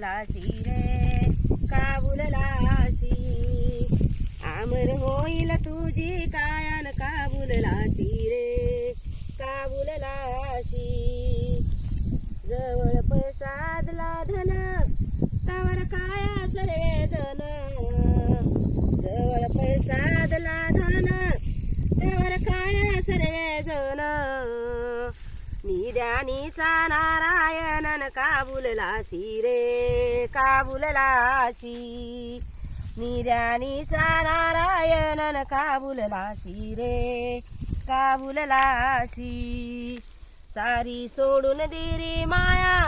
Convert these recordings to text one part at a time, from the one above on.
लासी रे का लासी आमर होईल तुझी कायान का लासी रे का बुललासी जवळ पैसादला धन तवर काया सर्वे जण जवळ पैसादला धन तवर काया सर्वे जण निद्यानीचा नारायणन काबुललासी रे काबुललासी निर्यानीचा नारायणन काबुललासी रे काबुललासी सारी सोडून दिरी माया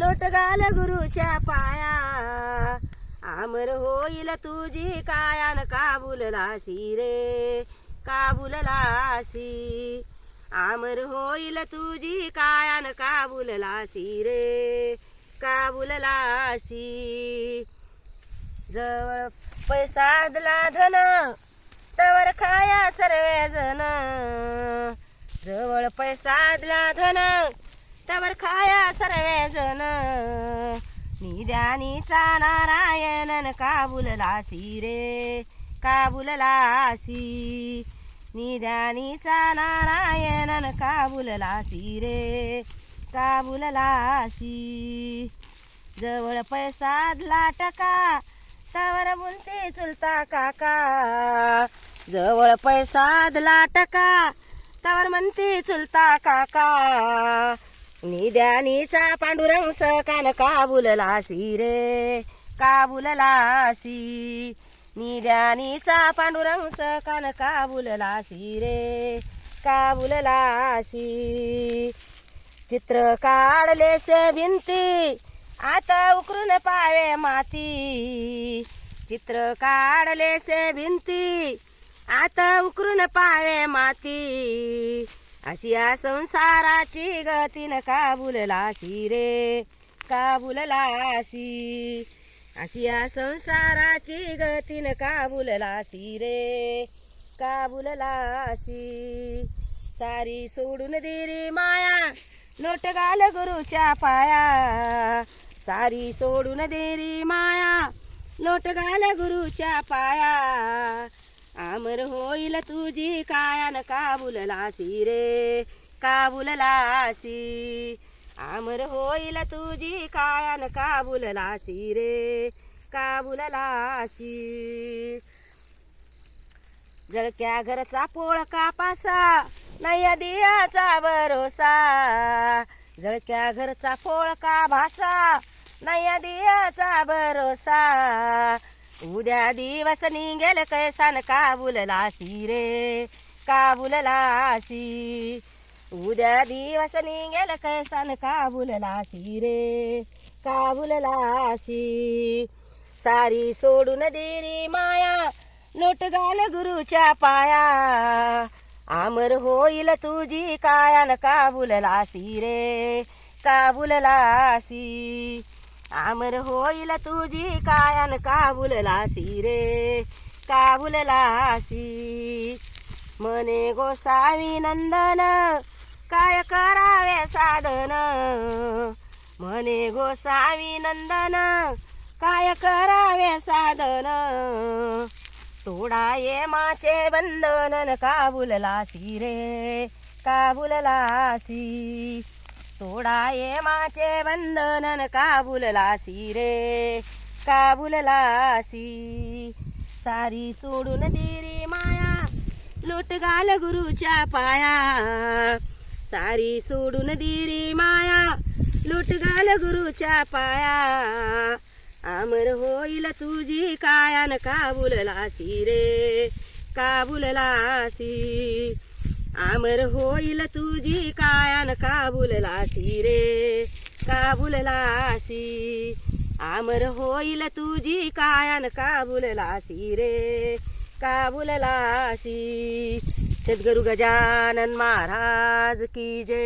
लोट घाल गुरुच्या पाया. आमर होईल तुझी कायान काबुललासी रे काबुललासी आमर होईल तुझी कायान काबुललासी रे काबुललासी जवळ पैसादला धन तवर खाया सर्वे जण. जवळ पैसादला धन तवर खाया सर्वे जण. निद्यानीचा नारायणन काबुललासी रे काबुललासी निध्यानीचा नारायणन काबुललासी रे काबुललासी जवळ पैसादला टका तवर बोलते चुलता काका. जवळ पैसादला टका तवर म्हणते चुलता काका. निद्यानीचा पांडुरंग सकान काबुललासी रे काबुललासी निद्यानीचा पांडुरंग सकान काबुललासी रे काबुललासी चित्र काढले से भिंती आता उकरून पावे माती. चित्र काढले से भिंती आता उकरून पावे माती. अशी या संसाराची गतीन काबुललासी रे काबुललासी अशी या संसाराची गतीन काबुललासी रे. काबुललासी सारी सोडून दिली माया लोट घाल गुरुच्या पाया. सारी सोडून देरी माया लोट घाल गुरुच्या पाया. आमर होईल तुझी कायान काबुललासी रे. काबुललासी आमर होईल तुझी कायान काबुललासी रे काबुललासी जळक्या घरचा पोळका पासा नाही दियाचा भरोसा. जळक्या घरचा पोळका भासा नाही दियाचा भरोसा. उद्या दिवस निघेल कैसान काबुललासी रे काबुललासी उद्या दिवस निघेल कैसान काबुललासी रे काबुललासी सारी सोडून देरी माया लोट घाल गुरुच्या पाया. आमर होईल तुझी कायान काबुललासी रे काबुललासी आमर होईल तुझी कायान काबुललासी रे काबुललासी मने गोसावी नंदन काय करावे साधन? मने गोसावी नंदन काय करावे साधन? तोडा ये माचे बंधन काबुललासी रे काबुललासी तोडा ये माचे बंधन काबुललासी रे काबुललासी सारी सोडून दिरी माया लोट घाल गुरुच्या पाया. सारी सोडून दिरी माया. लुट घाल गुरुच्या पाया. आमर होईल तुझी कायान काबुललासी रे. काबुललासी आमर होईल तुझी कायान काबुललासी रे. काबुललासी आमर होईल तुझी कायान काबुललासी रे. काबुललासी સદગુરુ ગજાનન મહારાજ કી જય.